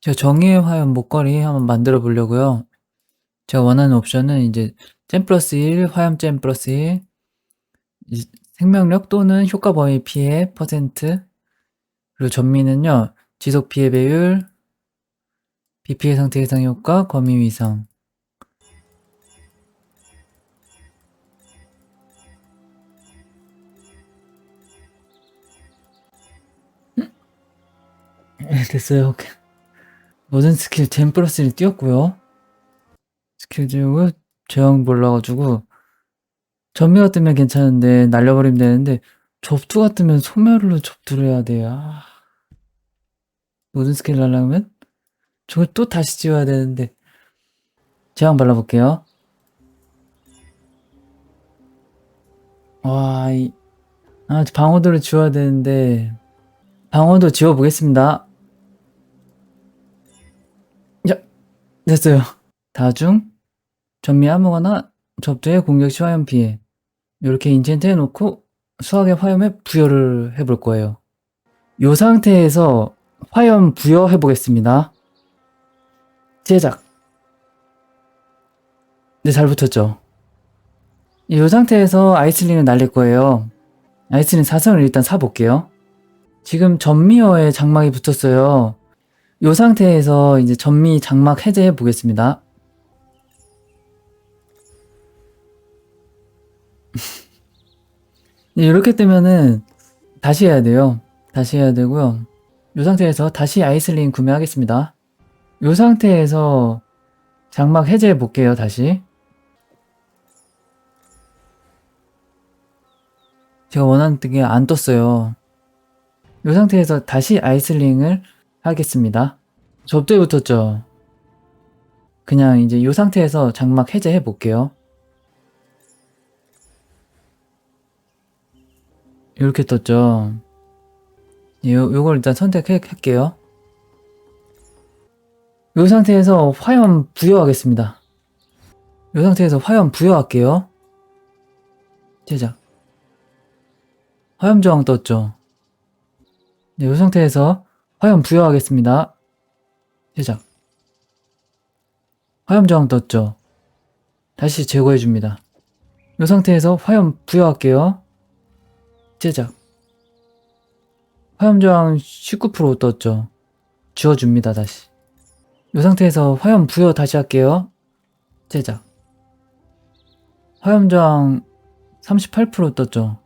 제가 정의의 화염 목걸이 한번 만들어 보려고요. 제가 원하는 옵션은 이제 잼 플러스 1, 화염 잼 플러스 1, 이 생명력 또는 효과 범위 피해 퍼센트, 그리고 전미는요, 지속 피해 배율, 비피해 상태 이상 효과, 거미. 네, 됐어요. 모든 스킬 잼 플러스 1 띄웠고요. 스킬 지우고 제왕 몰라가지고 전미가 뜨면 괜찮은데 날려버리면 되는데 접투가 뜨면 소멸로 접투를 해야 돼. 아. 모든 스킬 날라면 저걸 또 다시 지워야 되는데 제왕 발라볼게요. 와, 이, 아, 방어도를 지워야 되는데 방어도 지워보겠습니다. 됐어요. 다중, 전미 아무거나 접두의 공격 시 화염 피해. 이렇게 인챈트 해놓고 수학의 화염에 부여를 해볼 거예요. 이 상태에서 화염 부여 해 보겠습니다. 제작. 네, 잘 붙었죠? 이 상태에서 아이슬링을 날릴 거예요. 아이슬링 사성을 일단 사볼게요. 지금 전미어에 장막이 붙었어요. 이 상태에서 이제 전미 장막 해제해 보겠습니다. 이렇게 뜨면은 다시 해야 돼요. 다시 해야 되고요. 이 상태에서 다시 아이슬링 구매하겠습니다. 이 상태에서 장막 해제해 볼게요. 다시. 제가 원하는 뜨게 안 떴어요. 이 상태에서 다시 아이슬링을 하겠습니다. 접두에 붙었죠? 그냥 이제 이 상태에서 장막 해제해 볼게요. 이렇게 떴죠? 요, 요걸 일단 선택할게요. 이 상태에서 화염 부여하겠습니다. 이 상태에서 화염 부여할게요. 제작. 화염 저항 떴죠? 네, 이 상태에서 화염 부여하겠습니다. 제작. 화염 저항 떴죠? 다시 제거해 줍니다. 이 상태에서 화염 부여할게요. 제작. 화염 저항 19% 떴죠? 지워줍니다, 다시. 이 상태에서 화염 부여 다시 할게요. 제작. 화염 저항 38% 떴죠?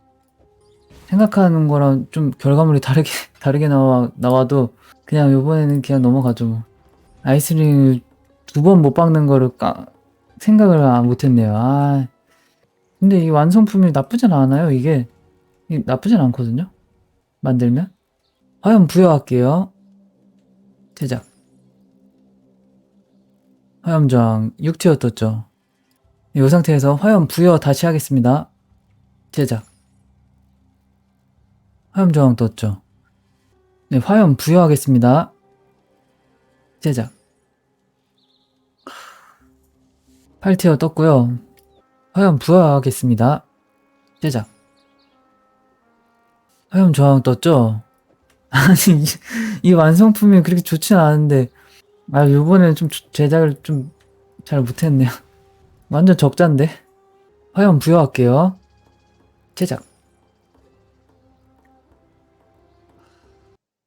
생각하는 거랑 좀 결과물이 다르게 다르게 나와 나와도 그냥 요번에는 그냥 넘어가죠 뭐. 아이스링 두 번 못 박는 거를 까, 생각을 아, 못했네요. 아 근데 이 완성품이 나쁘진 않아요. 이게 이 나쁘진 않거든요. 만들면 화염 부여할게요. 제작 화염장 6티어 떴죠. 이 상태에서 화염 부여 다시 하겠습니다. 제작 화염 저항 떴죠. 네, 화염 부여하겠습니다. 제작. 8티어 떴고요. 화염 부여하겠습니다. 제작. 화염 저항 떴죠? 아니, 이, 이 완성품이 그렇게 좋진 않은데, 아, 요번에는 좀 제작을 좀 잘 못했네요. 완전 적자인데? 화염 부여할게요. 제작.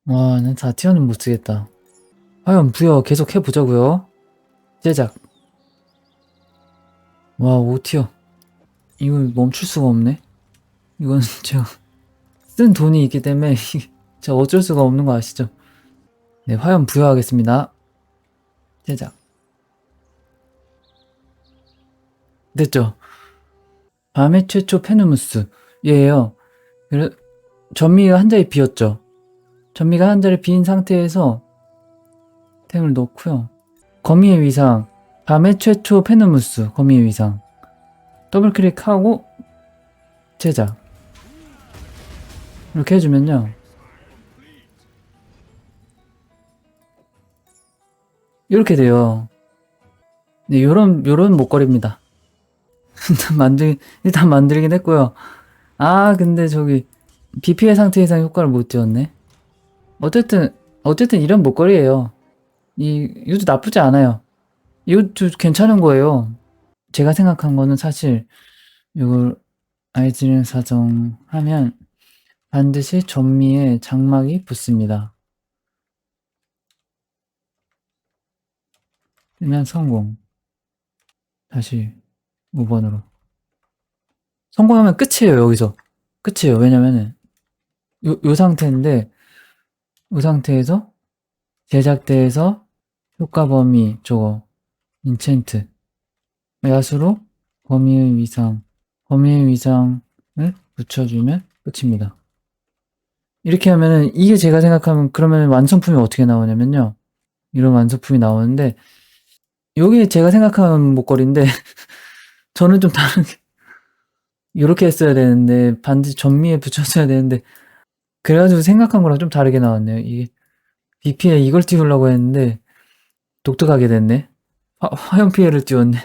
와, 난 4티어는 못 쓰겠다. 화염 부여 계속 해보자고요. 제작. 와, 5티어. 이걸 멈출 수가 없네. 이건 제가 쓴 돈이 있기 때문에 제가 어쩔 수가 없는 거 아시죠? 네, 화염 부여하겠습니다. 제작. 됐죠? 밤의 최초 페누무스. 그래, 전미가 한 자리 비었죠? 전미가 한 자리 빈 상태에서 템을 넣고요. 거미의 위상, 밤의 최초 페누무스, 거미의 위상. 더블 클릭하고 제작. 이렇게 해주면요. 이렇게 돼요. 네, 요런, 요런 목걸이입니다. 일단 만들, 일단 만들긴 했고요. 아, 근데 저기, BP의 상태 이상 효과를 못 지었네. 어쨌든 어쨌든 이런 목걸이에요. 이, 이것도 나쁘지 않아요. 이것도 괜찮은 거예요. 제가 생각한 거는 사실 이걸 아이즈는 사정 하면 반드시 전미에 장막이 붙습니다. 뜨면 성공. 다시 5번으로. 성공하면 끝이에요, 여기서. 끝이에요. 왜냐면은, 요, 요 상태인데, 요 상태에서, 제작대에서, 효과 범위, 저거, 인챈트. 야수로, 범위의 위상, 범위의 위상을 붙여주면 끝입니다. 이렇게 하면은, 이게 제가 생각하면, 그러면 완성품이 어떻게 나오냐면요. 이런 완성품이 나오는데, 요게 제가 생각하는 목걸이인데, 저는 좀 다르게, 이렇게 했어야 되는데, 반드시 전미에 붙였어야 되는데, 그래 가지고 생각한 거랑 좀 다르게 나왔네요. 이게, BP에 이걸 띄우려고 했는데, 독특하게 됐네. 화, 화염 피해를 띄웠네.